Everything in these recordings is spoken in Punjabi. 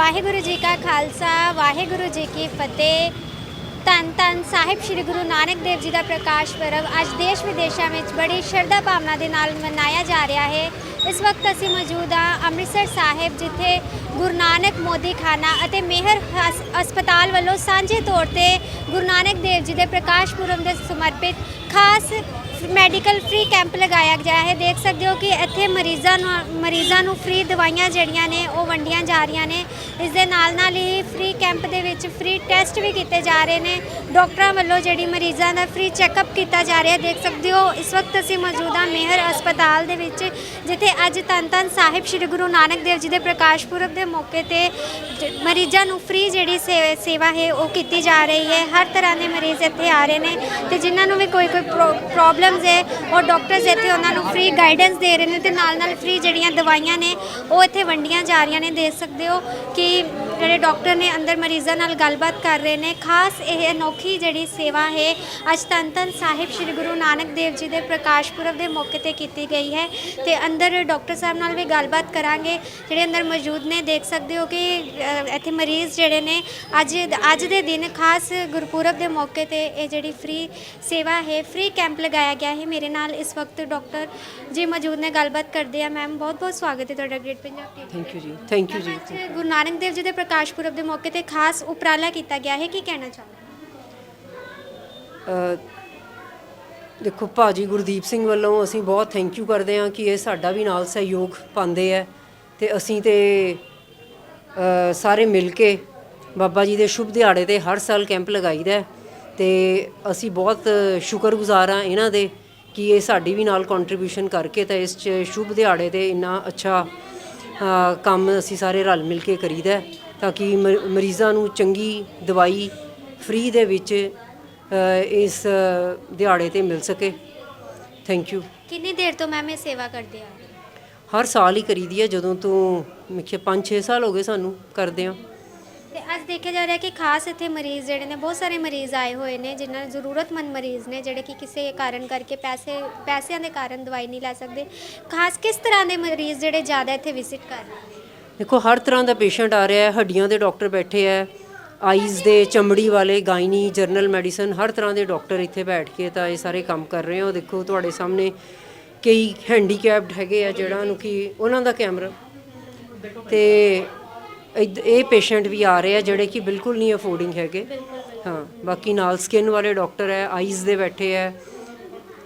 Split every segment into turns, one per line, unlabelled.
ਵਾਹਿਗੁਰੂ ਜੀ ਕਾ ਖਾਲਸਾ, ਵਾਹਿਗੁਰੂ ਜੀ ਕੀ ਫਤਿਹ। ਧੰਨ ਧੰਨ ਸਾਹਿਬ ਸ੍ਰੀ ਗੁਰੂ ਨਾਨਕ ਦੇਵ ਜੀ ਦਾ ਪ੍ਰਕਾਸ਼ ਪਰਬ ਅੱਜ ਦੇਸ਼ ਵਿਦੇਸ਼ਾਂ ਵਿੱਚ ਬੜੀ ਸ਼ਰਧਾ ਭਾਵਨਾ ਦੇ ਨਾਲ ਮਨਾਇਆ ਜਾ ਰਿਹਾ ਹੈ। ਇਸ ਵਕਤ ਅਸੀਂ ਮੌਜੂਦ ਹਾਂ ਅੰਮ੍ਰਿਤਸਰ ਸਾਹਿਬ, ਜਿੱਥੇ ਗੁਰੂ ਨਾਨਕ ਮੋਦੀ ਖਾਨਾ ਅਤੇ ਮੇਹਰ ਹਸ- ਹਸਪਤਾਲ ਵੱਲੋਂ ਸਾਂਝੇ ਤੌਰ ਤੇ ਗੁਰੂ ਨਾਨਕ ਦੇਵ ਜੀ ਦੇ ਪ੍ਰਕਾਸ਼ ਪੁਰਬ ਦੇ ਸਮਰਪਿਤ ਖਾਸ ਮੈਡੀਕਲ ਫ੍ਰੀ ਕੈਂਪ ਲਗਾਇਆ ਗਿਆ ਹੈ। ਦੇਖ ਸਕਦੇ ਹੋ ਕਿ ਇੱਥੇ ਮਰੀਜ਼ਾਂ ਨੂੰ ਮਰੀਜ਼ਾਂ ਨੂੰ ਫ੍ਰੀ ਦਵਾਈਆਂ ਜਿਹੜੀਆਂ ਨੇ, ਉਹ ਵੰਡੀਆਂ ਜਾ ਰਹੀਆਂ ਨੇ। ਇਸ ਦੇ ਨਾਲ ਨਾਲ ਹੀ ਫ੍ਰੀ ਕੈਂਪ ਦੇ ਵਿੱਚ ਫ੍ਰੀ ਟੈਸਟ ਵੀ ਕੀਤੇ ਜਾ ਰਹੇ ਨੇ। ਡਾਕਟਰਾਂ ਵੱਲੋਂ ਜਿਹੜੀ ਮਰੀਜ਼ਾਂ ਦਾ ਫ੍ਰੀ ਚੈੱਕਅਪ ਕੀਤਾ ਜਾ ਰਿਹਾ ਦੇਖ ਸਕਦੇ ਹੋ, ਇਸ ਵਕਤ ਅਸੀਂ ਮੌਜੂਦ ਹਾਂ ਮੇਹਰ ਹਸਪਤਾਲ ਦੇ ਵਿੱਚ, ਜਿੱਥੇ ਅੱਜ ਧੰਨ ਧੰਨ ਸਾਹਿਬ ਸ੍ਰੀ ਗੁਰੂ ਨਾਨਕ ਦੇਵ ਜੀ ਦੇ ਪ੍ਰਕਾਸ਼ ਪੁਰਬ ਦੇ ਮੌਕੇ ਤੇ ਜ- ਮਰੀਜ਼ਾਂ ਨੂੰ ਫ੍ਰੀ ਜਿਹੜੀ ਸੇ- ਸੇਵਾ ਹੈ, ਉਹ ਕੀਤੀ ਜਾ ਰਹੀ ਹੈ। ਹਰ ਤਰ੍ਹਾਂ ਦੇ ਮਰੀਜ਼ ਇੱਥੇ ਆ ਰਹੇ ਨੇ ਤੇ ਜਿਨ੍ਹਾਂ ਨੂੰ ਵੀ ਕੋਈ ਕੋਈ ਪ੍ਰੋਬਲਮ ਪ੍ਰੋਬਲਮਸ ਹੈ ਉਹ ਡਾਕਟਰਸ ਇੱਥੇ ਉਹਨਾਂ ਨੂੰ ਫ੍ਰੀ ਗਾਈਡੈਂਸ ਦੇ ਰਹੇ ਨੇ ਤੇ ਨਾਲ ਨਾਲ ਫ੍ਰੀ ਜਿਹੜੀਆਂ ਦਵਾਈਆਂ ਨੇ, ਉਹ ਇੱਥੇ ਵੰਡੀਆਂ ਜਾ ਰਹੀਆਂ ਨੇ। ਦੇਖ ਸਕਦੇ ਹੋ ਕਿ ਜਿਹੜੇ ਡਾਕਟਰ ਨੇ ਅੰਦਰ ਮਰੀਜ਼ਾਂ ਨਾਲ ਗੱਲਬਾਤ ਕਰ ਰਹੇ ਨੇ ਖਾਸ ਇਹ ਅਨੋਖੀ ਜਿਹੜੀ ਸੇਵਾ ਹੈ ਅੱਜ ਧੰਨ ਸਾਹਿਬ ਸ੍ਰੀ ਗੁਰੂ ਨਾਨਕ ਦੇਵ ਜੀ ਦੇ ਪ੍ਰਕਾਸ਼ ਪੁਰਬ ਦੇ ਮੌਕੇ ਤੇ ਕੀਤੀ ਗਈ ਹੈ ਤੇ ਅੰਦਰ ਡਾਕਟਰ ਸਾਹਿਬ ਨਾਲ ਵੀ ਗੱਲਬਾਤ ਕਰਾਂਗੇ ਜਿਹੜੇ ਅੰਦਰ ਮੌਜੂਦ ਨੇ ਦੇਖ ਸਕਦੇ ਹੋ ਕਿ ਇੱਥੇ ਮਰੀਜ਼ ਜਿਹੜੇ ਨੇ ਅੱਜ ਅੱਜ ਦੇ ਦਿਨ ਖਾਸ ਗੁਰਪੁਰਬ ਦੇ ਮੌਕੇ ਤੇ ਇਹ ਜਿਹੜੀ ਫ੍ਰੀ ਸੇਵਾ ਹੈ ਫ੍ਰੀ ਕੈਂਪ ਲਗਾਇਆ ਗਿਆ ਹੈ। ਮੇਰੇ ਨਾਲ ਇਸ ਵਕਤ ਡਾਕਟਰ ਜੀ ਮੌਜੂਦ ਨੇ ਗੱਲਬਾਤ ਕਰਦੇ ਆ। ਮੈਮ ਬਹੁਤ ਬਹੁਤ ਸਵਾਗਤ ਹੈ ਤੁਹਾਡਾ great Punjab TV
thank you ji thank you ji
Guru Nanak Dev ji ਦੇ ਪ੍ਰਕਾਸ਼ ਪੁਰਬ ਦੇ ਮੌਕੇ ਤੇ ਖਾਸ ਉਪਰਾਲਾ ਕੀਤਾ ਗਿਆ ਹੈ ਕੀ ਕਹਿਣਾ ਚਾਹੁੰਦੇ
ਅ, ਦੇਖੋ ਭਾਜੀ ਗੁਰਦੀਪ ਸਿੰਘ ਵੱਲੋਂ ਅਸੀਂ ਬਹੁਤ ਥੈਂਕ ਯੂ ਕਰਦੇ ਹਾਂ ਕਿ ਇਹ ਸਾਡਾ ਵੀ ਨਾਲ ਸਹਿਯੋਗ ਪਾਉਂਦੇ ਹੈ ਤੇ ਅਸੀਂ ਤੇ ਅ, ਸਾਰੇ ਮਿਲ ਕੇ ਬਾਬਾ ਜੀ ਦੇ ਸ਼ੁਭ ਦਿਹਾੜੇ ਤੇ ਹਰ ਸਾਲ ਕੈਂਪ ਲਗਾਈਦਾ ਹੈ ਤੇ ਅਸੀਂ ਬਹੁਤ ਸ਼ੁਕਰਗੁਜ਼ਾਰ ਹਾਂ ਇਹਨਾਂ ਦੇ ਕਿ ਇਹ ਸਾਡੀ ਵੀ ਨਾਲ ਕੰਟਰੀਬਿਊਸ਼ਨ ਕਰਕੇ ਤਾਂ ਇਸ 'ਚ ਸ਼ੁਭ ਦਿਹਾੜੇ ਤੇ ਇੰਨਾ ਅੱਛਾ ਅ, ਕੰਮ ਅਸੀਂ ਸਾਰੇ ਰਲ ਮਿਲ ਕੇ ਕਰੀਦਾ ਹੈ। ਤਾਂ ਕਿ ਮਰੀਜ਼ਾਂ ਨੂੰ ਚੰਗੀ ਦਵਾਈ ਫ੍ਰੀ ਦੇ ਵਿੱਚ ਇਸ ਦਿਹਾੜੇ ਤੇ ਮਿਲ ਸਕੇ। ਥੈਂਕ ਯੂ
ਕਿੰਨੀ ਦੇਰ ਤੋਂ ਮੈਮ ਇਹ ਸੇਵਾ ਕਰਦੇ ਆ?
ਹਰ ਸਾਲ ਹੀ ਕਰੀਦੀ ਹੈ ਜਦੋਂ ਤੋਂ ਮਿੱਖੇ 5-6 ਸਾਲ ਹੋ ਗਏ ਸਾਨੂੰ ਕਰਦੇ ਆ।
ਤੇ ਅੱਜ ਦੇਖਿਆ ਜਾ ਰਿਹਾ ਕਿ ਖਾਸ ਇੱਥੇ ਮਰੀਜ਼ ਜਿਹੜੇ ਨੇ ਬਹੁਤ ਸਾਰੇ ਮਰੀਜ਼ ਆਏ ਹੋਏ ਨੇ ਜਿਨ੍ਹਾਂ ਨੂੰ ਜ਼ਰੂਰਤਮੰਦ ਮਰੀਜ਼ ਨੇ ਜਿਹੜੇ ਕਿ ਕਿਸੇ ਕਾਰਨ ਕਰਕੇ ਪੈਸੇ ਪੈਸਿਆਂ ਦੇ ਕਾਰਨ ਦਵਾਈ ਨਹੀਂ ਲੈ ਸਕਦੇ। ਖਾਸ ਕਿਸ ਤਰ੍ਹਾਂ ਦੇ ਮਰੀਜ਼ ਜਿਹੜੇ ਜ਼ਿਆਦਾ ਇੱਥੇ ਵਿਜ਼ਿਟ ਕਰ ਰਹੇ ਨੇ?
ਦੇਖੋ, ਹਰ ਤਰ੍ਹਾਂ ਦਾ ਪੇਸ਼ੈਂਟ ਆ ਰਿਹਾ ਹੈ, ਹੱਡੀਆਂ ਦੇ ਡਾਕਟਰ ਬੈਠੇ ਹੈ, ਆਈਜ਼ ਦੇ ਚਮੜੀ ਵਾਲੇ, ਗਾਇਨੀ, ਜਰਨਲ ਮੈਡੀਸਨ, ਹਰ ਤਰ੍ਹਾਂ ਦੇ ਡਾਕਟਰ ਇੱਥੇ ਬੈਠ ਕੇ ਤਾਂ ਇਹ ਸਾਰੇ ਕੰਮ ਕਰ ਰਹੇ ਹੋ ਦੇਖੋ, ਤੁਹਾਡੇ ਸਾਹਮਣੇ ਕਈ ਹੈਂਡੀਕੈਪਡ ਹੈਗੇ ਆ ਜਿਹੜਾ ਨੂੰ ਕਿ ਉਹਨਾਂ ਦਾ ਕੈਮਰਾ। ਤੇ ਇਦ- ਇਹ ਪੇਸ਼ੈਂਟ ਵੀ ਆ ਰਹੇ ਆ ਜਿਹੜੇ ਕਿ ਬਿਲਕੁਲ ਨਹੀਂ ਅਫੋਰਡਿੰਗ ਹੈਗੇ। ਹਾਂ, ਬਾਕੀ ਨਾਲ ਸਕਿਨ ਵਾਲੇ ਡਾਕਟਰ ਹੈ, ਆਈਜ਼ ਦੇ ਬੈਠੇ ਹੈ।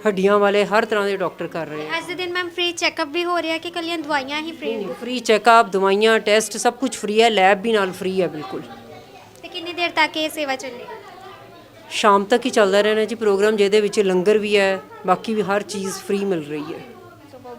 ਹੱਡੀਆਂ ਵਾਲੇ ਹਰ ਤਰ੍ਹਾਂ ਦੇ ਡਾਕਟਰ ਕਰ ਰਹੇ ਆ।
ਅੱਜ ਦੇ ਦਿਨ ਮੈਮ ਫ੍ਰੀ ਚੈੱਕਅਪ ਵੀ ਹੋ ਰਿਹਾ ਕਿ ਕੱਲੀਆਂ ਦਵਾਈਆਂ ਹੀ ਫ੍ਰੀ ਨੇ?
ਫ੍ਰੀ ਚੈੱਕਅਪ ਦਵਾਈਆਂ ਟੈਸਟ ਸਭ ਕੁਝ ਫ੍ਰੀ ਹੈ ਲੈਬ ਵੀ ਨਾਲ ਫ੍ਰੀ ਹੈ ਬਿਲਕੁਲ।
ਤੇ ਕਿੰਨੀ ਦੇਰ ਤੱਕ ਇਹ ਸੇਵਾ ਚੱਲੇਗੀ
ਸ਼ਾਮ ਤੱਕ ਹੀ ਚੱਲਦਾ ਰਹਿਣਾ ਜੀ ਪ੍ਰੋਗਰਾਮ ਜਿਹਦੇ ਵਿੱਚ ਲੰਗਰ ਵੀ ਹੈ ਬਾਕੀ ਵੀ ਹਰ ਚੀਜ਼ ਫ੍ਰੀ ਮਿਲ ਰਹੀ ਹੈ।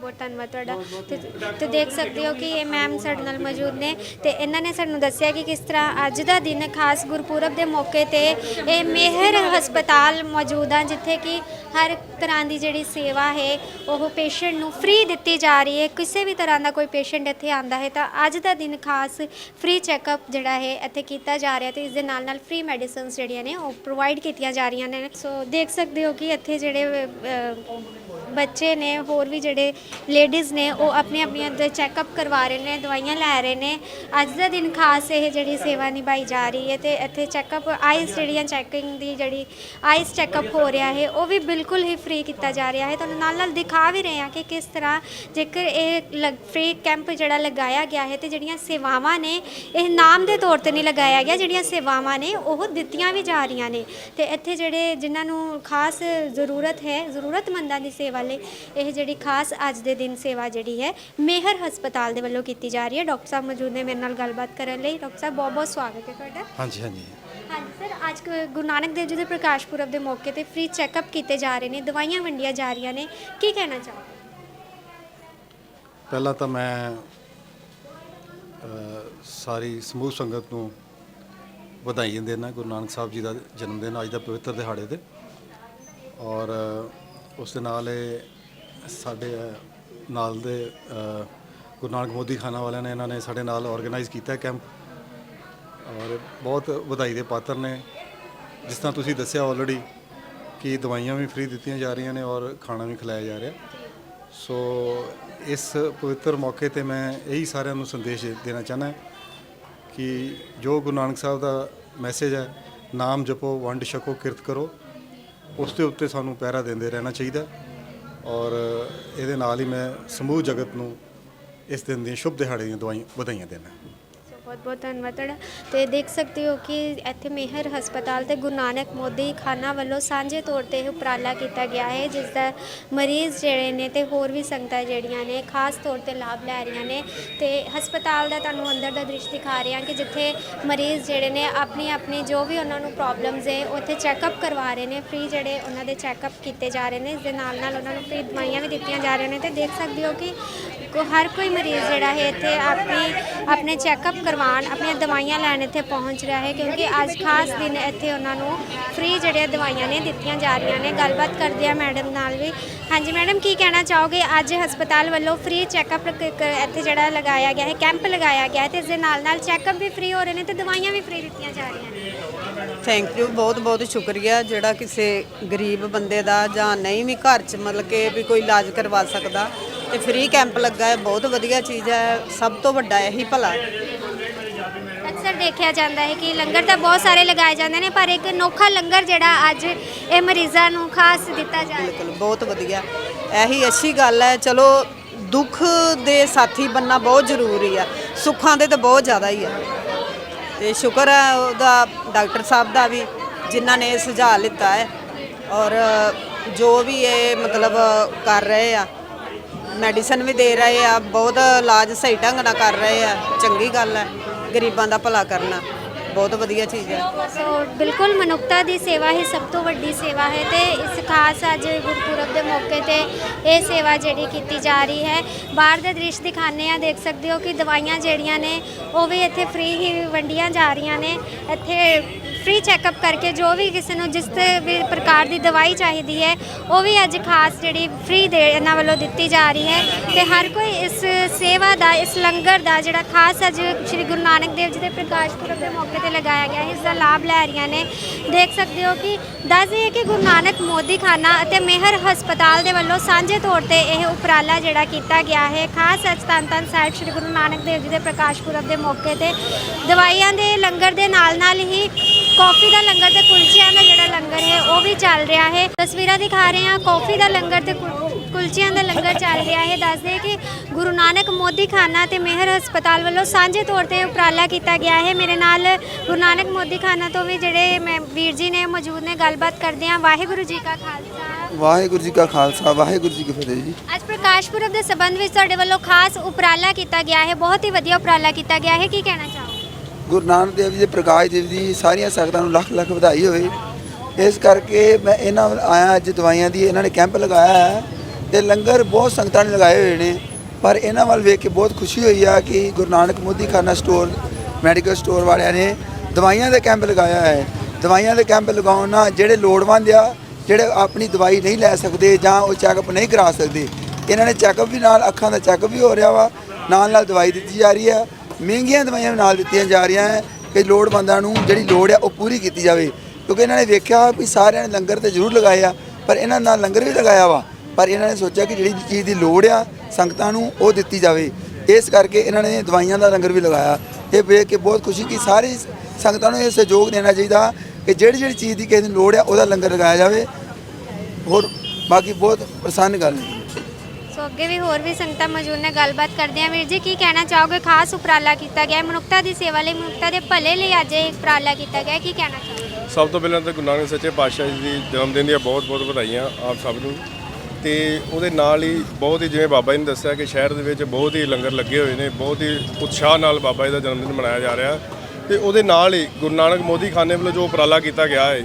ਬਹੁਤ ਧੰਨਵਾਦ ਤੁਹਾਡਾ। ਤੇ ਤੇ ਦੇਖ ਸਕਦੇ ਹੋ ਕਿ ਇਹ ਮੈਮ ਸਾਡੇ ਨਾਲ ਮੌਜੂਦ ਨੇ ਤੇ ਇਹਨਾਂ ਨੇ ਸਾਨੂੰ ਦੱਸਿਆ ਕਿ ਕਿਸ ਤਰ੍ਹਾਂ ਅੱਜ ਦਾ ਦਿਨ ਖਾਸ ਗੁਰਪੁਰਬ ਦੇ ਮੌਕੇ ਤੇ ਇਹ ਮਿਹਰ ਹਸਪਤਾਲ ਮੌਜੂਦ ਆ ਜਿੱਥੇ ਕਿ ਹਰ ਤਰ੍ਹਾਂ ਦੀ ਜਿਹੜੀ ਸੇਵਾ ਹੈ ਉਹ ਪੇਸ਼ੈਂਟ ਨੂੰ ਫ੍ਰੀ ਦਿੱਤੀ ਜਾ ਰਹੀ ਹੈ। ਕਿਸੇ ਵੀ ਤਰ੍ਹਾਂ ਦਾ ਕੋਈ ਪੇਸ਼ੈਂਟ ਇੱਥੇ ਆਂਦਾ ਹੈ ਤਾਂ ਅੱਜ ਦਾ ਦਿਨ ਖਾਸ ਫ੍ਰੀ ਚੈੱਕਅਪ ਜਿਹੜਾ ਹੈ ਇੱਥੇ ਕੀਤਾ ਜਾ ਰਿਹਾ ਤੇ ਇਸ ਦੇ ਨਾਲ ਨਾਲ ਫ੍ਰੀ ਮੈਡੀਸਿਨਸ ਜਿਹੜੀਆਂ ਨੇ ਉਹ ਪ੍ਰੋਵਾਈਡ ਕੀਤੀਆਂ ਜਾ ਰਹੀਆਂ ਨੇ। ਸੋ ਦੇਖ ਸਕਦੇ ਹੋ ਕਿ ਇੱਥੇ ਜਿਹੜੇ ਅਹ, ਬੱਚੇ ਨੇ, ਹੋਰ ਵੀ ਜਿਹੜੇ ਲੇਡੀਜ਼ ਨੇ, ਉਹ ਆਪਣੀ ਆਪਣੀਆਂ ਦੇ ਚੈੱਕਅਪ ਕਰਵਾ ਰਹੇ ਨੇ, ਦਵਾਈਆਂ ਲੈ ਰਹੇ ਨੇ। ਅੱਜ ਦਾ ਦਿਨ ਖਾਸ ਇਹ ਜਿਹੜੀ ਸੇਵਾ ਨਿਭਾਈ ਜਾ ਰਹੀ ਹੈ ਤੇ ਇੱਥੇ ਚੈੱਕਅਪ ਆਈਸ ਜਿਹੜੀਆਂ ਚੈਕਿੰਗ ਦੀ ਜਿਹੜੀ ਆਈਸ ਚੈੱਕਅਪ ਹੋ ਰਿਹਾ ਹੈ, ਉਹ ਵੀ ਬਿਲਕੁਲ ਹੀ ਫ੍ਰੀ ਕੀਤਾ ਜਾ ਰਿਹਾ ਹੈ। ਤੁਹਾਨੂੰ ਨਾਲ ਨਾਲ ਦਿਖਾ ਵੀ ਰਹੇ ਹਾਂ ਕਿ ਕਿਸ ਤਰ੍ਹਾਂ ਜੇਕਰ ਇਹ ਫ੍ਰੀ ਕੈਂਪ ਜਿਹੜਾ ਲਗਾਇਆ ਗਿਆ ਹੈ ਤੇ ਜਿਹੜੀਆਂ ਸੇਵਾਵਾਂ ਨੇ, ਇਹ ਨਾਮ ਦੇ ਤੌਰ ਤੇ ਨਹੀਂ ਲਗਾਇਆ ਗਿਆ, ਜਿਹੜੀਆਂ ਸੇਵਾਵਾਂ ਨੇ, ਉਹ ਦਿੱਤੀਆਂ ਵੀ ਜਾ ਰਹੀਆਂ ਨੇ। ਤੇ ਇੱਥੇ ਜਿਹੜੇ ਜਿਨ੍ਹਾਂ ਨੂੰ ਖਾਸ ਜ਼ਰੂਰਤ ਹੈ, ਜ਼ਰੂਰਤਮੰਦਾਂ ਦੀ ਸੇਵਾ ਲਈ ਇਹ ਜਿਹੜੀ ਖਾਸ ਅੱਜ ਦੇ ਦਿਨ ਸੇਵਾ ਜਿਹੜੀ ਹੈ ਮੇਹਰ ਹਸਪਤਾਲ ਦੇ ਵੱਲੋਂ ਕੀਤੀ ਜਾ ਰਹੀ ਹੈ। ਡਾਕਟਰ ਸਾਹਿਬ ਮੌਜੂਦ ਨੇ ਮੇਰੇ ਨਾਲ ਗੱਲਬਾਤ ਕਰਨ ਲਈ। ਡਾਕਟਰ ਸਾਹਿਬ ਬਹੁਤ ਬਹੁਤ ਸਵਾਗਤ ਹੈ ਤੁਹਾਡਾ।
ਹਾਂਜੀ ਹਾਂਜੀ।
ਹਾਂਜੀ ਸਰ ਅੱਜ ਕ- ਗੁਰੂ ਨਾਨਕ ਦੇਵ ਜੀ ਦੇ ਪ੍ਰਕਾਸ਼ ਪੁਰਬ ਦੇ ਮੌਕੇ ਤੇ ਫ੍ਰੀ ਚੈੱਕਅਪ ਕੀਤੇ ਜਾ ਰਹੇ ਨੇ। ਦਵਾਈਆਂ ਵੰਡੀਆਂ ਜਾ ਰਹੀਆਂ ਨੇ। ਕੀ ਕਹਿਣਾ ਚਾਹੋਗੇ?
ਪਹਿਲਾਂ ਤਾਂ ਮੈਂ ਅ, ਸਾਰੀ ਸਮੂਹ ਸੰਗਤ ਨੂੰ ਵਧਾਈ ਦਿੰਦਾ ਗੁਰੂ ਨਾਨਕ ਸਾਹਿਬ ਜੀ ਦਾ ਜਨਮ ਦਿਨ ਅੱਜ ਦਾ ਪਵਿੱਤਰ ਦਿਹਾੜੇ ਤੇ। ਔਰ ਅ, ਉਸ ਦੇ ਨਾਲ ਇਹ ਸਾਡੇ ਨਾਲ ਦੇ ਗੁਰੂ ਨਾਨਕ ਮੋਦੀ ਖਾਨਾ ਵਾਲਿਆਂ ਨੇ ਇਹਨਾਂ ਨੇ ਸਾਡੇ ਨਾਲ ਆਰਗੇਨਾਈਜ਼ ਕੀਤਾ ਕੈਂਪ ਔਰ ਬਹੁਤ ਵਧਾਈ ਦੇ ਪਾਤਰ ਨੇ। ਜਿਸ ਤਰ੍ਹਾਂ ਤੁਸੀਂ ਦੱਸਿਆ ਆਲਰੇਡੀ ਕਿ ਦਵਾਈਆਂ ਵੀ ਫ੍ਰੀ ਦਿੱਤੀਆਂ ਜਾ ਰਹੀਆਂ ਨੇ ਔਰ ਖਾਣਾ ਵੀ ਖਿਲਾਇਆ ਜਾ ਰਿਹਾ। ਸੋ ਇਸ ਪਵਿੱਤਰ ਮੌਕੇ ਤੇ ਮੈਂ ਇਹੀ ਸਾਰਿਆਂ ਨੂੰ ਸੰਦੇਸ਼ ਦੇਣਾ ਚਾਹੁੰਦਾ ਕਿ ਜੋ ਗੁਰੂ ਨਾਨਕ ਸਾਹਿਬ ਦਾ ਮੈਸੇਜ ਹੈ, ਨਾਮ ਜਪੋ, ਵੰਡ ਛਕੋ, ਕਿਰਤ ਕਰੋ। ਉਸ ਦੇ ਉੱਤੇ ਸਾਨੂੰ ਪਹਿਰਾ ਦਿੰਦੇ ਰਹਿਣਾ ਚਾਹੀਦਾ ਔਰ ਇਹਦੇ ਨਾਲ ਹੀ ਮੈਂ ਸਮੂਹ ਜਗਤ ਨੂੰ ਇਸ ਦਿਨ ਦੀਆਂ ਸ਼ੁਭ ਦਿਹਾੜੇ ਦੀਆਂ ਦਵਾਈਆਂ ਵਧਾਈਆਂ ਦੇਣਾ
ਬਹੁਤ ਬਹੁਤ ਧੰਨਵਾਦ ਤੁਹਾਡਾ। ਤੇ ਦੇਖ ਸਕਦੇ ਹੋ ਕਿ ਇੱਥੇ ਮੇਹਰ ਹਸਪਤਾਲ ਤੇ ਗੁਰੂ ਨਾਨਕ ਮੋਦੀ ਖਾਨਾ ਵੱਲੋਂ ਸਾਂਝੇ ਤੌਰ ਤੇ ਇਹ ਉਪਰਾਲਾ ਕੀਤਾ ਗਿਆ ਹੈ ਜਿਸ ਦਾ ਮਰੀਜ਼ ਜਿਹੜੇ ਨੇ ਤੇ ਹੋਰ ਵੀ ਸੰਗਤਾਂ ਜਿਹੜੀਆਂ ਨੇ ਖਾਸ ਤੌਰ ਤੇ ਲਾਭ ਲੈ ਰਹੀਆਂ ਨੇ। ਤੇ ਹਸਪਤਾਲ ਦਾ ਤੁਹਾਨੂੰ ਅੰਦਰ ਦਾ ਦ੍ਰਿਸ਼ ਦਿਖਾ ਰਹੇ ਹਾਂ ਕਿ ਜਿੱਥੇ ਮਰੀਜ਼ ਜਿਹੜੇ ਨੇ ਆਪਣੀ ਆਪਣੀ ਜੋ ਵੀ ਉਹਨਾਂ ਨੂੰ ਪ੍ਰੋਬਲਮਸ ਹੈ ਉੱਥੇ ਚੈੱਕਅਪ ਕਰਵਾ ਰਹੇ ਨੇ। ਫ੍ਰੀ ਜਿਹੜੇ ਉਹਨਾਂ ਦੇ ਚੈੱਕਅਪ ਕੀਤੇ ਜਾ ਰਹੇ ਨੇ, ਇਸ ਦੇ ਨਾਲ ਨਾਲ ਉਹਨਾਂ ਨੂੰ ਫ੍ਰੀ ਦਵਾਈਆਂ ਵੀ ਦਿੱਤੀਆਂ ਜਾ ਰਹੀਆਂ ਨੇ। ਤੇ ਦੇਖ ਸਕਦੇ ਹੋ ਕਿ ਕੋ ਹਰ ਕੋਈ ਮਰੀਜ਼ ਜਿਹੜਾ ਹੈ ਇੱਥੇ ਆਪਣੀ, ਆਪਣੇ ਚੈੱਕਅਪ ਕਰਵਾਉਣ, ਆਪਣੀਆਂ ਦਵਾਈਆਂ ਲੈਣ ਇੱਥੇ ਪਹੁੰਚ ਰਿਹਾ ਹੈ ਕਿਉਂਕਿ ਅੱਜ ਖਾਸ ਦਿਨ ਇੱਥੇ ਉਹਨਾਂ ਨੂੰ ਫ੍ਰੀ ਜਿਹੜੀਆਂ ਦਵਾਈਆਂ ਨੇ ਦਿੱਤੀਆਂ ਜਾ ਰਹੀਆਂ ਨੇ। ਗੱਲਬਾਤ ਕਰਦੇ ਆ ਮੈਡਮ ਨਾਲ ਵੀ। ਹਾਂਜੀ ਮੈਡਮ, ਕੀ ਕਹਿਣਾ ਚਾਹੋਗੇ? ਅੱਜ ਹਸਪਤਾਲ ਵੱਲੋਂ ਫ੍ਰੀ ਚੈੱਕਅਪ ਇੱਥੇ ਜਿਹੜਾ ਲਗਾਇਆ ਗਿਆ ਹੈ ਕੈਂਪ ਲਗਾਇਆ ਗਿਆ ਹੈ ਤੇ ਇਸ ਦੇ ਨਾਲ ਨਾਲ ਚੈੱਕਅਪ ਵੀ ਫ੍ਰੀ ਹੋ ਰਹੇ ਨੇ ਤੇ ਦਵਾਈਆਂ ਵੀ ਫ੍ਰੀ ਦਿੱਤੀਆਂ ਜਾ ਰਹੀਆਂ ਨੇ।
ਥੈਂਕ ਯੂ ਬਹੁਤ ਬਹੁਤ ਸ਼ੁਕਰੀਆ। ਜਿਹੜਾ ਕਿਸੇ ਗਰੀਬ ਬੰਦੇ ਦਾ ਜਾਂ ਨਹੀਂ ਵੀ ਘਰ 'ਚ ਮਤਲਬ ਕਿ ਵੀ ਕੋਈ ਇਲਾਜ ਕਰਵਾ ਸਕਦਾ। ਤੇ ਫ੍ਰੀ ਕੈਂਪ ਲੱਗਾ ਹੈ ਬਹੁਤ ਵਧੀਆ ਚੀਜ਼ ਹੈ ਸਭ ਤੋਂ ਵੱਡਾ ਇਹੀ ਭਲਾ
ਅਕਸਰ ਦੇਖਿਆ ਜਾਂਦਾ ਹੈ ਕਿ ਲੰਗਰ ਤਾਂ ਬਹੁਤ ਸਾਰੇ ਲਗਾਏ ਜਾਂਦੇ ਨੇ ਪਰ ਇੱਕ ਅਨੋਖਾ ਲੰਗਰ ਜਿਹੜਾ ਅੱਜ ਇਹ ਮਰੀਜ਼ਾਂ ਨੂੰ ਖਾਸ ਦਿੱਤਾ ਜਾ ਰਿਹਾ ਹੈ।
ਬਿਲਕੁਲ ਬਹੁਤ ਵਧੀਆ। ਇਹੀ ਅੱਛੀ ਗੱਲ ਹੈ ਚਲੋ ਦੁੱਖ ਦੇ ਸਾਥੀ ਬੰਨਾ ਬਹੁਤ ਜ਼ਰੂਰੀ ਆ ਸੁੱਖਾਂ ਦੇ ਤਾਂ ਬਹੁਤ ਜ਼ਿਆਦਾ ਹੀ ਆ ਤੇ ਸ਼ੁਕਰ ਹੈ ਉਹਦਾ ਡਾਕਟਰ ਸਾਹਿਬ ਦਾ ਵੀ ਜਿਨ੍ਹਾਂ ਨੇ ਇਹ ਸੁਝਾਅ ਲਿੱਤਾ ਹੈ। ਔਰ ਜੋ ਵੀ ਇਹ ਮਤਲਬ ਕਰ ਰਹੇ ਆ ਮੈਡੀਸਨ ਵੀ ਦੇ ਰਹੇ ਆ, ਬਹੁਤ ਇਲਾਜ ਸਹੀ ਢੰਗ ਨਾਲ ਕਰ ਰਹੇ ਆ, ਚੰਗੀ ਗੱਲ ਹੈ ਗਰੀਬਾਂ ਦਾ ਭਲਾ ਕਰਨਾ, ਬਹੁਤ ਵਧੀਆ ਚੀਜ਼ ਹੈ
ਸੋ ਬਿਲਕੁਲ ਮਨੁੱਖਤਾ ਦੀ ਸੇਵਾ ਹੀ ਸਭ ਤੋਂ ਵੱਡੀ ਸੇਵਾ ਹੈ ਤੇ ਇਸ ਖਾਸ ਅੱਜ ਗੁਰਪੁਰਬ ਦੇ ਮੌਕੇ ਤੇ ਇਹ ਸੇਵਾ ਜਿਹੜੀ ਕੀਤੀ ਜਾ ਰਹੀ ਹੈ। ਬਾਹਰ ਦੇ ਦ੍ਰਿਸ਼ ਦਿਖਾਣੇ ਆ ਦੇਖ ਸਕਦੇ ਹੋ ਕਿ ਦਵਾਈਆਂ ਜਿਹੜੀਆਂ ਨੇ, ਉਹ ਵੀ ਇੱਥੇ ਫ੍ਰੀ ਹੀ ਵੰਡੀਆਂ ਜਾ ਰਹੀਆਂ ਨੇ। ਇੱਥੇ ਫ੍ਰੀ ਚੈੱਕਅਪ ਕਰਕੇ ਜੋ ਵੀ ਕਿਸੇ ਨੂੰ ਜਿਸ ਤੇ ਵੀ ਪ੍ਰਕਾਰ ਦੀ ਦਵਾਈ ਚਾਹੀਦੀ ਹੈ, ਉਹ ਵੀ ਅੱਜ ਖਾਸ ਜਿਹੜੀ ਫ੍ਰੀ ਦੇ ਇਹਨਾਂ ਵੱਲੋਂ ਦਿੱਤੀ ਜਾ ਰਹੀ ਹੈ ਤੇ ਹਰ ਕੋਈ ਇਸ ਸੇਵਾ ਦਾ, ਇਸ ਲੰਗਰ ਦਾ ਜਿਹੜਾ ਖਾਸ ਅੱਜ ਸ੍ਰੀ ਗੁਰੂ ਨਾਨਕ ਦੇਵ ਜੀ ਦੇ ਪ੍ਰਕਾਸ਼ ਪੁਰਬ ਦੇ ਮੌਕੇ ਤੇ ਲਗਾਇਆ ਗਿਆ ਹੈ ਇਸ ਦਾ ਲਾਭ ਲੈ ਰਹੀਆਂ ਨੇ। ਦੇਖ ਸਕਦੇ ਹੋ ਕਿ ਦੱਸ ਦਈਏ ਕਿ ਗੁਰੂ ਨਾਨਕ ਮੋਦੀ ਖਾਨਾ ਅਤੇ ਮੇਹਰ ਹਸਪਤਾਲ ਦੇ ਵੱਲੋਂ ਸਾਂਝੇ ਤੌਰ ਤੇ ਇਹ ਉਪਰਾਲਾ ਜਿਹੜਾ ਕੀਤਾ ਗਿਆ ਹੈ। ਖਾਸ ਅੱਜ ਧੰਨ ਧੰਨ ਸਾਹਿਬ ਸ੍ਰੀ ਗੁਰੂ ਨਾਨਕ ਦੇਵ ਜੀ ਦੇ ਪ੍ਰਕਾਸ਼ ਪੁਰਬ ਦੇ ਮੌਕੇ ਤੇ ਦਵਾਈਆਂ ਦੇ ਲੰਗਰ ਦੇ ਨਾਲ ਨਾਲ ਹੀ ਕੌਫੀ ਦਾ ਲੰਗਰ ਤੇ ਕੁਲਚਿਆਂ ਦਾ ਜਿਹੜਾ ਲੰਗਰ ਹੈ ਉਹ ਵੀ ਚੱਲ ਰਿਹਾ ਹੈ। ਤਸਵੀਰਾਂ ਦਿਖਾ ਰਹੇ ਹਾਂ ਕੌਫੀ ਦਾ ਲੰਗਰ ਤੇ ਕੁਲ- ਕੁਲਚਿਆਂ ਦਾ ਲੰਗਰ ਚੱਲ ਰਿਹਾ ਹੈ। ਦੱਸਦੇ ਕਿ ਗੁਰੂ ਨਾਨਕ ਮੋਦੀ ਖਾਨਾ ਤੇ ਮੇਹਰ ਹਸਪਤਾਲ ਵੱਲੋਂ ਸਾਂਝੇ ਤੌਰ ਤੇ ਉਪਰਾਲਾ ਕੀਤਾ ਗਿਆ ਹੈ। ਮੇਰੇ ਨਾਲ ਗੁਰੂ ਨਾਨਕ ਮੋਦੀ ਖਾਨਾ ਤੋਂ ਵੀ ਜਿਹੜੇ ਮੈਂ ਵੀਰ ਜੀ ਨੇ ਮੌਜੂਦ ਨੇ ਗੱਲਬਾਤ ਕਰਦੇ ਹਾਂ। ਵਾਹਿਗੁਰੂ ਜੀ ਕਾ ਖਾਲਸਾ।
ਵਾਹਿਗੁਰੂ ਜੀ ਕਾ ਖਾਲਸਾ ਵਾਹਿਗੁਰੂ ਜੀ ਕੀ ਫਤਿਹ ਜੀ।
ਅੱਜ ਪ੍ਰਕਾਸ਼ ਪੁਰਬ ਦੇ ਸਬੰਧ ਵਿੱਚ ਤੁਹਾਡੇ ਵੱਲੋਂ ਖਾਸ ਉਪਰਾਲਾ ਕੀਤਾ ਗਿਆ ਹੈ। ਬਹੁਤ ਹੀ ਵਧੀਆ ਉਪਰਾਲਾ ਕੀਤਾ ਗਿਆ ਹੈ। ਕੀ ਕਹਿਣਾ ਚਾਹੋਗੇ?
ਗੁਰੂ ਨਾਨਕ ਦੇਵ ਜੀ ਦੇ ਪ੍ਰਕਾਸ਼ ਦਿਵਸ ਦੀ ਸਾਰੀਆਂ ਸੰਗਤਾਂ ਨੂੰ ਲੱਖ ਲੱਖ ਵਧਾਈ ਹੋਵੇ। ਇਸ ਕਰਕੇ ਮੈਂ ਇਹਨਾਂ ਵੱਲ ਆਇਆ ਅੱਜ ਦਵਾਈਆਂ ਦੀ ਇਹਨਾਂ ਨੇ ਕੈਂਪ ਲਗਾਇਆ ਹੈ ਤੇ ਲੰਗਰ ਬਹੁਤ ਸੰਗਤਾਂ ਨੇ ਲਗਾਏ ਹੋਏ ਨੇ। ਪਰ ਇਹਨਾਂ ਵੱਲ ਵੇਖ ਕੇ ਬਹੁਤ ਖੁਸ਼ੀ ਹੋਈ ਆ ਕਿ ਗੁਰੂ ਨਾਨਕ ਮੋਦੀ ਖਾਨਾ ਸਟੋਰ, ਮੈਡੀਕਲ ਸਟੋਰ ਵਾਲਿਆਂ ਨੇ ਦਵਾਈਆਂ ਦੇ ਕੈਂਪ ਲਗਾਇਆ ਹੈ। ਦਵਾਈਆਂ ਦੇ ਕੈਂਪ ਲਗਾਉਣ ਨਾਲ ਜਿਹੜੇ ਲੋੜਵੰਦ ਆ, ਜਿਹੜੇ ਆਪਣੀ ਦਵਾਈ ਨਹੀਂ ਲੈ ਸਕਦੇ ਜਾਂ ਉਹ ਚੈੱਕਅਪ ਨਹੀਂ ਕਰਾ ਸਕਦੇ, ਇਹਨਾਂ ਨੇ ਚੈੱਕਅਪ ਵੀ ਨਾਲ ਅੱਖਾਂ ਦਾ ਚੈੱਕਅਪ ਵੀ ਹੋ ਰਿਹਾ ਵਾ ਨਾਲ ਨਾਲ ਦਵਾਈ ਦਿੱਤੀ ਜਾ ਰਹੀ ਹੈ ਮਹਿੰਗੀਆਂ ਦਵਾਈਆਂ ਵੀ ਨਾਲ ਦਿੱਤੀਆਂ ਜਾ ਰਹੀਆਂ ਹੈ ਕਿ ਲੋੜਵੰਦਾਂ ਨੂੰ ਜਿਹੜੀ ਲੋੜ ਹੈ ਉਹ ਪੂਰੀ ਕੀਤੀ ਜਾਵੇ। ਕਿਉਂਕਿ ਇਹਨਾਂ ਨੇ ਵੇਖਿਆ ਵੀ ਸਾਰਿਆਂ ਨੇ ਲੰਗਰ ਤੇ ਜ਼ਰੂਰ ਲਗਾਏ ਆ, ਪਰ ਇਹਨਾਂ ਨਾਲ ਲੰਗਰ ਵੀ ਲਗਾਇਆ ਵਾ। ਪਰ ਇਹਨਾਂ ਨੇ ਸੋਚਿਆ ਕਿ ਜਿਹੜੀ ਚੀਜ਼ ਦੀ ਲੋੜ ਆ, ਸੰਗਤਾਂ ਨੂੰ ਉਹ ਦਿੱਤੀ ਜਾਵੇ। ਇਸ ਕਰਕੇ ਇਹਨਾਂ ਨੇ ਦਵਾਈਆਂ ਦਾ ਲੰਗਰ ਵੀ ਲਗਾਇਆ। ਇਹ ਵੇਖ ਕੇ ਬਹੁਤ ਖੁਸ਼ੀ ਕਿ ਸਾਰੀ ਸੰਗਤਾਂ ਨੂੰ ਇਹ ਸਹਿਯੋਗ ਦੇਣਾ ਚਾਹੀਦਾ ਕਿ ਜਿਹੜੀ ਜਿਹੜੀ ਚੀਜ਼ ਦੀ ਕਿਸੇ ਨੂੰ ਲੋੜ ਆ, ਉਹਦਾ ਲੰਗਰ ਲਗਾਇਆ ਜਾਵੇ। ਹੋਰ ਬਾਕੀ ਬਹੁਤ ਪ੍ਰਸੰਨ ਗੱਲ ਹੈ
ਸੋ ਅੱਗੇ ਵੀ ਹੋਰ ਵੀ ਸੰਗਤਾਂ ਮੌਜੂਦ ਨੇ, ਗੱਲਬਾਤ ਕਰਦੇ ਆ ਵੀਰ ਜੀ, ਕੀ ਕਹਿਣਾ ਚਾਹੋਗੇ? ਖਾਸ ਉਪਰਾਲਾ ਕੀਤਾ ਗਿਆ ਹੈ। ਮਨੁੱਖਤਾ ਦੀ ਸੇਵਾ ਲਈ, ਮਨੁੱਖਤਾ ਦੇ ਭਲੇ ਲਈ ਅੱਜ ਇਹ ਉਪਰਾਲਾ ਕੀਤਾ ਗਿਆ ਹੈ। ਕੀ ਕਹਿਣਾ ਚਾਹੋਗੇ?
ਸਭ ਤੋਂ ਪਹਿਲਾਂ ਤਾਂ ਗੁਰੂ ਨਾਨਕ ਸੱਚੇ ਪਾਤਸ਼ਾਹ ਜੀ ਦੀ ਜਨਮ ਦਿਨ ਦੀਆਂ ਬਹੁਤ ਬਹੁਤ ਵਧਾਈਆਂ ਆਪ ਸਭ ਨੂੰ। ਤੇ ਉਹਦੇ ਨਾਲ ਹੀ ਬਹੁਤ ਹੀ ਜਿਵੇਂ ਬਾਬਾ ਜੀ ਨੇ ਦੱਸਿਆ ਕਿ ਸ਼ਹਿਰ ਦੇ ਵਿੱਚ ਬਹੁਤ ਹੀ ਲੰਗਰ ਲੱਗੇ ਹੋਏ ਨੇ, ਬਹੁਤ ਹੀ ਉਤਸ਼ਾਹ ਨਾਲ ਬਾਬਾ ਜੀ ਦਾ ਜਨਮ ਦਿਨ ਮਨਾਇਆ ਜਾ ਰਿਹਾ। ਤੇ ਉਹਦੇ ਨਾਲ ਹੀ ਗੁਰੂ ਨਾਨਕ ਮੋਦੀ ਖਾਨੇ ਵੱਲੋਂ ਜੋ ਉਪਰਾਲਾ ਕੀਤਾ ਗਿਆ ਹੈ,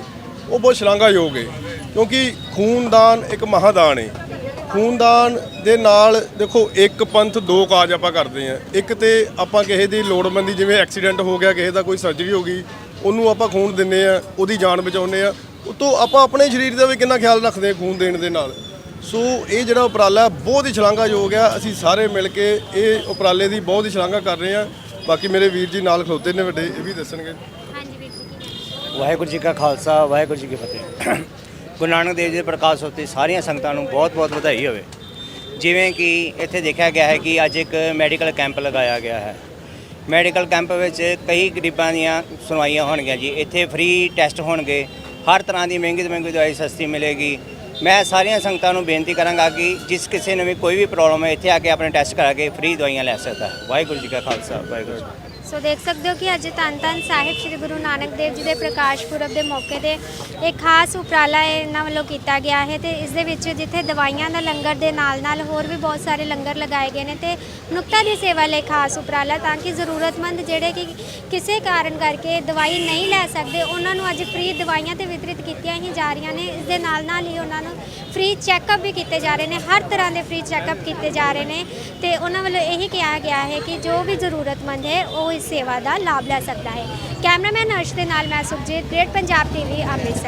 ਉਹ ਬਹੁਤ ਸ਼ਲਾਘਾਯੋਗ ਹੈ। ਕਿਉਂਕਿ ਖੂਨਦਾਨ ਇੱਕ ਮਹਾਦਾਨ ਹੈ। ਖੂਨਦਾਨ ਦੇ ਨਾਲ ਦੇਖੋ ਇੱਕ ਪੰਥ ਦੋ ਕਾਜ ਆਪਾਂ ਕਰਦੇ ਆ ਇੱਕ ਤੇ ਆਪਾਂ ਕਿਸੇ ਦੀ ਲੋੜਵੰਦੀ ਜਿਵੇਂ ਐਕਸੀਡੈਂਟ ਹੋ ਗਿਆ ਕਿਸੇ ਦਾ ਕੋਈ ਸਰਜਰੀ ਹੋ ਗਈ ਉਹਨੂੰ ਆਪਾਂ ਖੂਨ ਦਿੰਨੇ ਆ ਉਹਦੀ ਜਾਨ ਬਚਾਉਂਦੇ ਆ ਉਤੋਂ ਆਪਾਂ ਆਪਣੇ ਸਰੀਰ ਦਾ ਵੀ ਕਿੰਨਾ ਖਿਆਲ ਰੱਖਦੇ ਆ ਖੂਨ ਦੇਣ ਦੇ ਨਾਲ। ਸੋ ਇਹ ਜਿਹੜਾ ਉਪਰਾਲਾ ਬਹੁਤ ਹੀ ਸ਼ਲਾਘਾਯੋਗ ਆ ਅਸੀਂ ਸਾਰੇ ਮਿਲ ਕੇ ਇਹ ਉਪਰਾਲੇ ਦੀ ਬਹੁਤ ਹੀ ਸ਼ਲਾਘਾ ਕਰ ਰਹੇ ਆ ਬਾਕੀ ਮੇਰੇ ਵੀਰ ਜੀ ਨਾਲ ਖਲੋਤੇ ਨੇ ਵੱਡੇ ਇਹ ਵੀ ਦੱਸਣਗੇ।
ਹਾਂਜੀ ਵੀਰ ਜੀ ਕੀ ਕਹਿਣਾ
ਵਾਹਿਗੁਰੂ ਜੀ ਕਾ ਖਾਲਸਾ ਵਾਹਿਗੁਰੂ ਜੀ ਕੀ ਫਤਿਹ। ਗੁਰੂ ਨਾਨਕ ਦੇਵ ਜੀ ਦੇ ਪ੍ਰਕਾਸ਼ ਉਤੇ ਸਾਰੀਆਂ ਸੰਗਤਾਂ ਨੂੰ ਬਹੁਤ-ਬਹੁਤ ਵਧਾਈ ਹੋਵੇ। ਜਿਵੇਂ ਕਿ ਇੱਥੇ ਦੇਖਿਆ ਗਿਆ ਹੈ ਕਿ ਅੱਜ ਇੱਕ ਮੈਡੀਕਲ ਕੈਂਪ ਲਗਾਇਆ ਗਿਆ ਹੈ। ਮੈਡੀਕਲ ਕੈਂਪ ਵਿੱਚ ਕਈ ਗਰੀਬਾਂ ਦੀਆਂ ਸੁਣਵਾਈਆਂ ਹੋਣਗੀਆਂ ਜੀ। ਇੱਥੇ ਫ੍ਰੀ ਟੈਸਟ ਹੋਣਗੇ। ਹਰ ਤਰ੍ਹਾਂ ਦੀ ਮਹਿੰਗੀ ਤੋਂ ਮਹਿੰਗੀ ਦਵਾਈ ਸਸਤੀ ਮਿਲੇਗੀ। ਮੈਂ ਸਾਰੀਆਂ ਸੰਗਤਾਂ ਨੂੰ ਬੇਨਤੀ ਕਰਾਂਗਾ ਕਿ ਜਿਸ ਕਿਸੇ ਨੂੰ ਵੀ ਕੋਈ ਵੀ ਪ੍ਰੋਬਲਮ ਹੈ, ਇੱਥੇ ਆ ਕੇ ਆਪਣੇ ਟੈਸਟ ਕਰਾ ਕੇ ਫ੍ਰੀ ਦਵਾਈਆਂ ਲੈ ਸਕਦਾ ਹੈ। ਵਾਹਿਗੁਰੂ ਜੀ ਕਾ ਖਾਲਸਾ, ਵਾਹਿਗੁਰੂ ਜੀ
ਸੋ ਦੇਖ ਸਕਦੇ ਹੋ ਕਿ ਅੱਜ ਧੰਨ ਧੰਨ ਸਾਹਿਬ ਸ੍ਰੀ ਗੁਰੂ ਨਾਨਕ ਦੇਵ ਜੀ ਦੇ ਪ੍ਰਕਾਸ਼ ਪੁਰਬ ਦੇ ਮੌਕੇ ਤੇ ਇੱਕ ਖਾਸ ਉਪਰਾਲਾ ਇਹਨਾਂ ਵੱਲੋਂ ਕੀਤਾ ਗਿਆ ਹੈ ਤੇ ਇਸ ਦੇ ਵਿੱਚ ਜਿੱਥੇ ਦਵਾਈਆਂ ਦਾ ਲੰਗਰ ਦੇ ਨਾਲ ਨਾਲ ਹੋਰ ਵੀ ਬਹੁਤ ਸਾਰੇ ਲੰਗਰ ਲਗਾਏ ਗਏ ਨੇ ਤੇ ਨੁਕਤਾ ਦੀ ਸੇਵਾ ਲਈ ਖਾਸ ਉਪਰਾਲਾ ਤਾਂ ਕਿ ਜ਼ਰੂਰਤਮੰਦ ਜਿਹੜੇ ਕਿ ਕਿਸੇ ਕਾਰਨ ਕਰਕੇ ਦਵਾਈ ਨਹੀਂ ਲੈ ਸਕਦੇ, ਉਹਨਾਂ ਨੂੰ ਅੱਜ ਫ੍ਰੀ ਦਵਾਈਆਂ ਤੇ ਵਿਤਰਿਤ ਕੀਤੀਆਂ ਹੀ ਜਾ ਰਹੀਆਂ ਨੇ, ਇਸ ਦੇ ਨਾਲ ਨਾਲ ਹੀ ਉਹਨਾਂ ਨੂੰ ਫ੍ਰੀ ਚੈੱਕਅਪ ਵੀ ਕੀਤੇ ਜਾ ਰਹੇ ਨੇ, ਹਰ ਤਰ੍ਹਾਂ ਦੇ ਫ੍ਰੀ ਚੈੱਕਅਪ ਕੀਤੇ ਜਾ ਰਹੇ ਨੇ ਤੇ ਉਹਨਾਂ ਵੱਲੋਂ ਇਹੀ ਕਿਹਾ ਗਿਆ ਹੈ ਕਿ ਜੋ ਵੀ ਜ਼ਰੂਰਤਮੰਦ ਹੈ, ਉਹ ਇਸ ਸੇਵਾ ਦਾ ਲਾਭ ਲੈ ਸਕਦਾ ਹੈ। ਕੈਮਰਾਮੈਨ ਅਰਸ਼ ਦੇ ਨਾਲ ਮੈਂ ਸੁਖਜੀਤ ਗ੍ਰੇਟ ਪੰਜਾਬ ਟੀਵੀ ਅੰਮ੍ਰਿਤਸਰ।